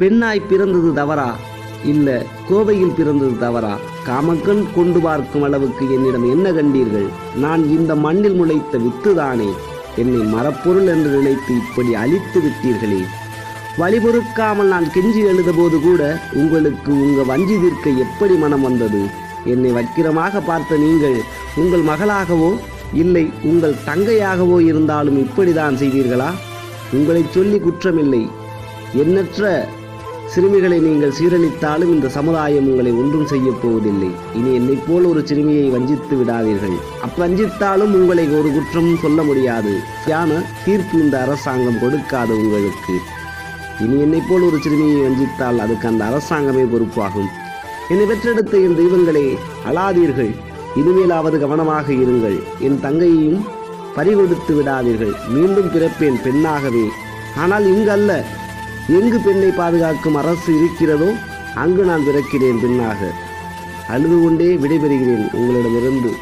பெண்ணாய் பிறந்தது தவறா? இல்ல கோவையில் பிறந்தது தவறா? காமக்கண் கொண்டு பார்க்கும் அளவுக்கு என்னிடம் என்ன கண்டீர்கள்? நான் இந்த மண்ணில் முளைத்த வித்துதானே? என்னை மரப்பொருள் என்று நினைத்து இப்படி அழித்து விட்டீர்களே. வழிபொறுக்காமல் நான் கெஞ்சி எழுதபோது கூட உங்களுக்கு உங்க வஞ்சி தீர்க்க எப்படி மனம் வந்தது? என்னை வக்கிரமாக பார்த்த நீங்கள் உங்கள் மகளாகவோ இல்லை உங்கள் தங்கையாகவோ இருந்தாலும் இப்படிதான் செய்வீர்களா? உங்களை சொல்லி குற்றமில்லை. எண்ணற்ற சிறுமிகளை நீங்கள் சீரழித்தாலும் இந்த சமுதாயம் உங்களை ஒன்றும் செய்ய போவதில்லை. இனி என்னைப் போல் ஒரு சிறுமியை வஞ்சித்து விடாதீர்கள். அப்பஞ்சித்தாலும் உங்களை ஒரு குற்றமும் சொல்ல முடியாது. யான தீர்ப்பு இந்த அரசாங்கம் கொடுக்காது உங்களுக்கு. இனி என்னைப் போல் ஒரு சிறுமியை வஞ்சித்தால் அதுக்கு அந்த அரசாங்கமே பொறுப்பாகும். என்னை பெற்றெடுத்த என் தெய்வங்களே அழாதீர்கள். இனிமேலாவது கவனமாக இருங்கள். என் தங்கையையும் பறிகொடுத்து விடாதீர்கள். மீண்டும் பிறப்பேன் பெண்ணாகவே. ஆனால் இங்கு அல்ல. எங்கு பெண்ணை பாதுகாக்கும் அரசு இருக்கிறதோ அங்கு நான் பிறக்கிறேன் பெண்ணாக அழுது கொண்டே விடைபெறுகிறேன் உங்களிடமிருந்து.